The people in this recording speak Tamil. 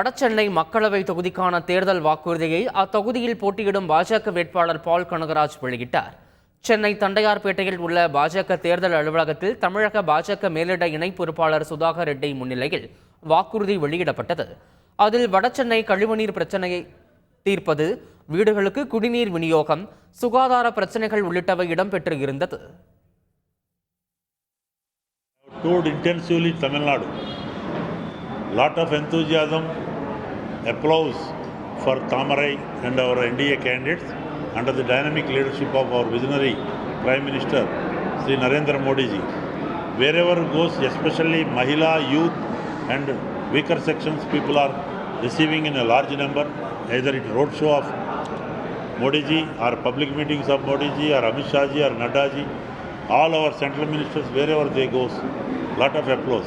வடசென்னை மக்களவை தொகுதிக்கான தேர்தல் வாக்குறுதியை அத்தொகுதியில் போட்டியிடும் பாஜக வேட்பாளர் பால் கனகராஜ் வெளியிட்டார். சென்னை தண்டையார்பேட்டையில் உள்ள பாஜக தேர்தல் அலுவலகத்தில் தமிழக பாஜக மேலிட இணை பொறுப்பாளர் சுதாகர் ரெட்டி முன்னிலையில் வாக்குறுதி வெளியிடப்பட்டது. அதில் வடசென்னை கழிவுநீர் பிரச்சனையை தீர்ப்பது வீடுகளுக்கு குடிநீர் விநியோகம் சுகாதார பிரச்சனைகள் உள்ளிட்டவை இடம்பெற்று இருந்தது toured intensively Tamil Nadu. Lot of enthusiasm, applause for Tamarai and our NDA candidates under the dynamic leadership of our visionary Prime Minister Sri Narendra Modi ji. Wherever goes, especially Mahila, youth and weaker sections, people are receiving in a large number, either it road show of Modi ji or public meetings of Modi ji or Amit Shah ji or Nadda ji. All our central ministers, wherever they goes, lot of applause.